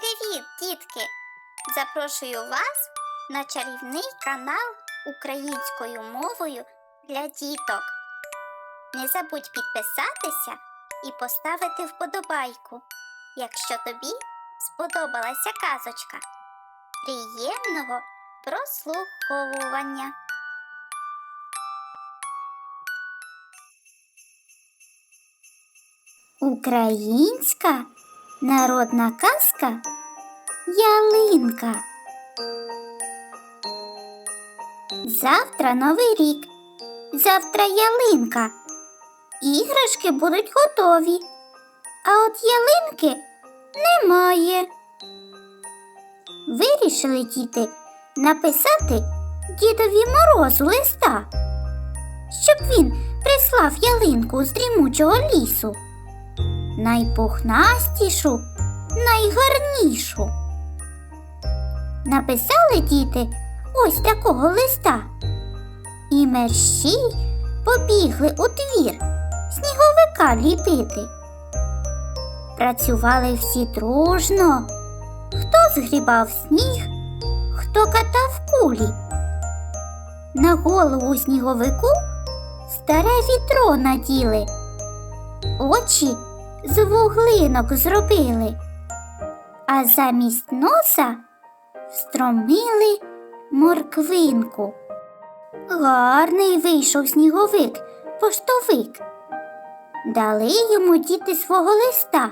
Привіт, дітки! Запрошую вас на чарівний канал українською мовою для діток. Не забудь підписатися і поставити вподобайку, якщо тобі сподобалася казочка. Приємного прослуховування! Українська народна казка Ялинка. Завтра новий рік. Завтра ялинка. Іграшки будуть готові. А от ялинки немає. Вирішили діти написати дідові морозу листа, щоб він прислав ялинку з дрімучого лісу. Найпухнастішу найгарнішу. Написали діти ось такого листа. І мерщій побігли у двір сніговика ліпити. Працювали всі дружно. Хто згрібав сніг, хто катав кулі. На голову сніговику старе вітро наділи. Очі з вуглинок зробили, а замість носа встромили морквинку. Гарний вийшов сніговик, поштовик. Дали йому діти свого листа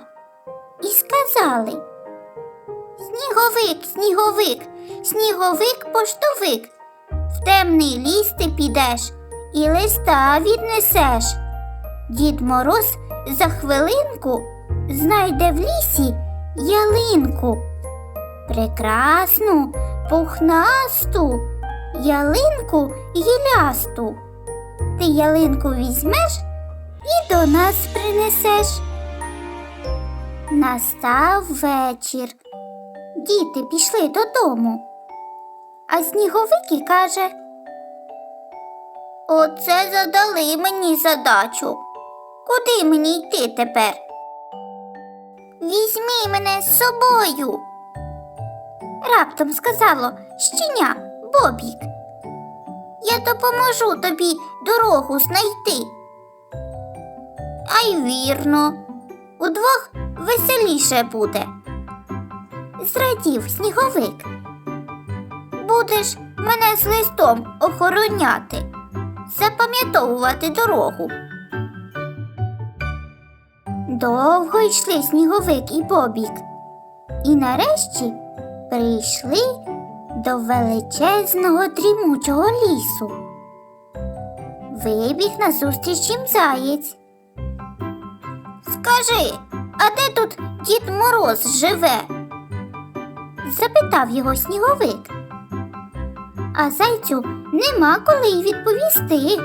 і сказали Сніговик, сніговик, сніговик, поштовик. В темний ліс ти підеш і листа віднесеш. Дід Мороз за хвилинку знайде в лісі ялинку. Прекрасну, пухнасту, ялинку гілясту. Ти ялинку візьмеш і до нас принесеш. Настав вечір. Діти пішли додому. А сніговик і каже Оце задали мені задачу. Куди мені йти тепер? Візьми мене з собою. Раптом сказало щеня Бобік. Я допоможу тобі дорогу знайти. А й вірно, удвох веселіше буде. Зрадів сніговик. Будеш мене з листом охороняти, запам'ятовувати дорогу. Довго йшли сніговик і бобік, і нарешті прийшли до величезного дрімучого лісу. Вибіг назустріч їм заєць. Скажи, а де тут дід Мороз живе? запитав його сніговик. А зайцю нема коли й відповісти.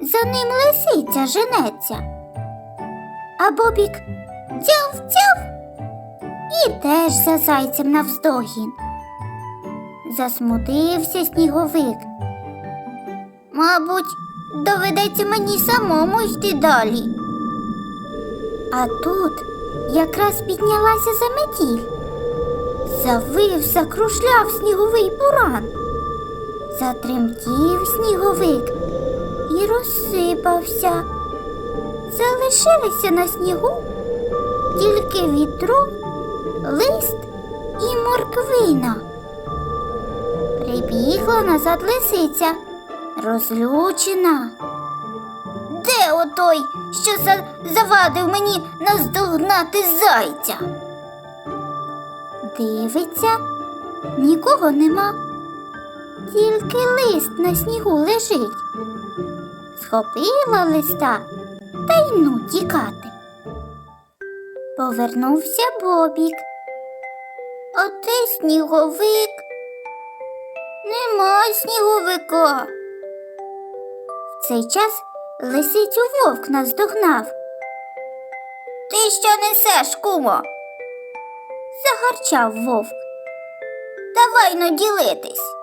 За ним лисиця женеться. А Бобік тяв-тяв і теж за зайцем навздогін. Засмутився сніговик. Мабуть, доведеться мені самому йти далі. А тут якраз піднялася заметіль. Завив, закрушляв сніговий буран. Затремтів сніговик і розсипався. Залишилися на снігу тільки вітро, лист і морквина. Прибігла назад лисиця, розлючена. Де отой, що завадив мені наздогнати зайця? Дивиться, нікого нема, тільки лист на снігу лежить. Схопила листа та й ну тікати. Повернувся Бобік. А де сніговик? Нема сніговика. В цей час лисицю вовк наздогнав. Ти що несеш, кумо? загарчав вовк. Давай ну ділитись.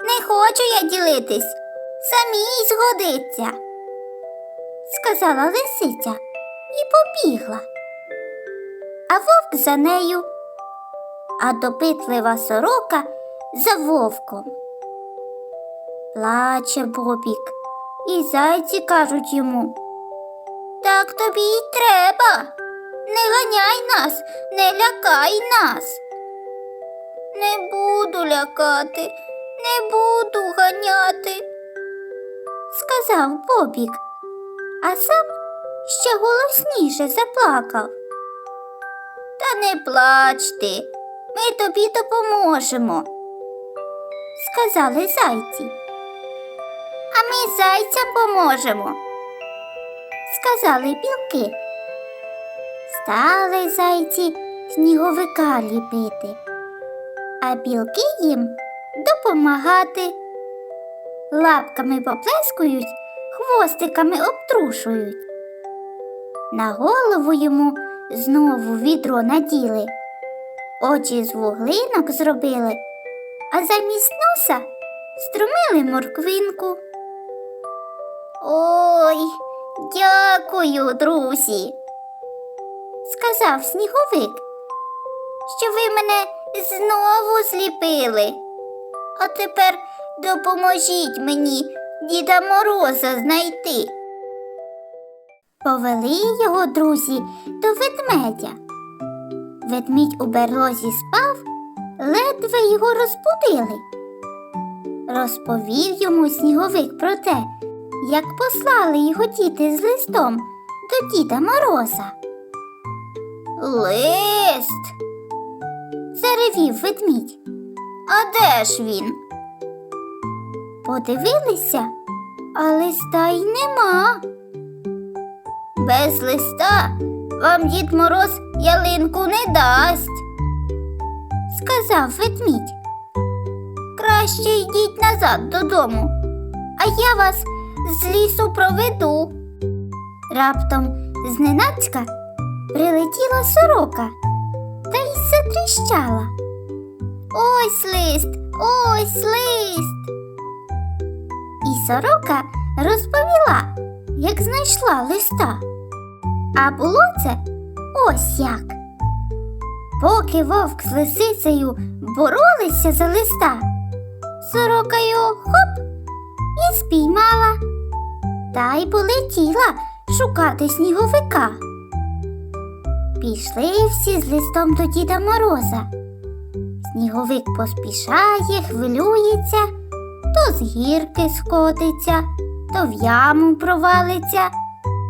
Не хочу я ділитись, самій згодиться, сказала лисиця і побігла. А вовк за нею, а допитлива сорока за вовком. Плаче Бобік, і зайці кажуть йому. Так тобі й треба. Не ганяй нас, не лякай нас. Не буду лякати, не буду ганяти, сказав Бобік, а сам ще голосніше заплакав. Та не плач ти, ми тобі допоможемо, сказали зайці. А ми зайцям поможемо, сказали білки. Стали зайці сніговика ліпити, а білки їм допомагати. Лапками поплескують, хвостиками обтрушують. На голову йому знову відро наділи, очі з вуглинок зробили, а замість носа струмили морквинку. Ой, дякую, друзі, сказав сніговик, що ви мене знову зліпили. А тепер допоможіть мені Діда Мороза знайти. Повели його друзі до ведмедя. Ведмідь у берлозі спав, ледве його розбудили. Розповів йому сніговик про те, як послали його діти з листом до Діда Мороза. Лист. заревів ведмідь. А де ж він? Подивилися, а листа й нема. Без листа вам дід Мороз ялинку не дасть, сказав ведмідь. Краще йдіть назад додому, а я вас з лісу проведу. Раптом зненацька прилетіла сорока та й затріщала. Ось лист, ось лист. Сорока розповіла, як знайшла листа. А було це ось як. Поки вовк з лисицею боролися за листа, сорока його хоп і спіймала, та й полетіла шукати сніговика. Пішли всі з листом до Діда Мороза. Сніговик поспішає, хвилюється, то з гірки скотиться, то в яму провалиться,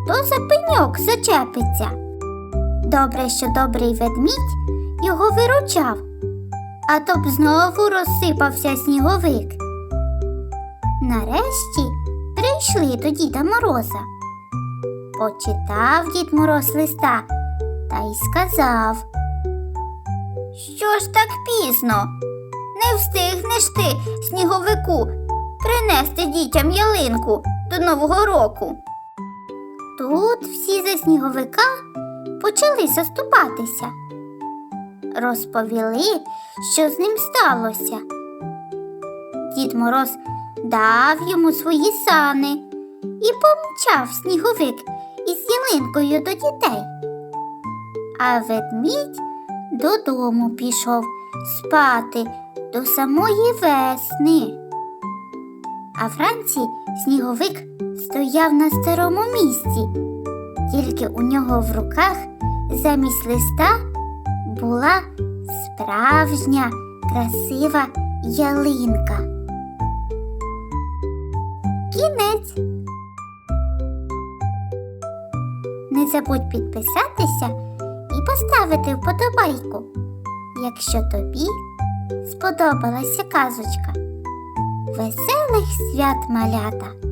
то за пеньок зачепиться. Добре, що добрий ведмідь його виручав, а то б знову розсипався сніговик. Нарешті прийшли до Діда Мороза. Почитав дід Мороз листа та й сказав. Що ж так пізно? Не встигнеш ти, сніговику, принести дітям ялинку до Нового року. Тут всі за сніговика почали заступатися. Розповіли, що з ним сталося. Дід Мороз дав йому свої сани і помчав сніговик із ялинкою до дітей. А ведмідь додому пішов спати до самої весни. А вранці сніговик стояв на старому місці, тільки у нього в руках замість листа була справжня красива ялинка. Кінець. Не забудь підписатися і поставити вподобайку, якщо тобі сподобалася казочка. Веселих свят малята!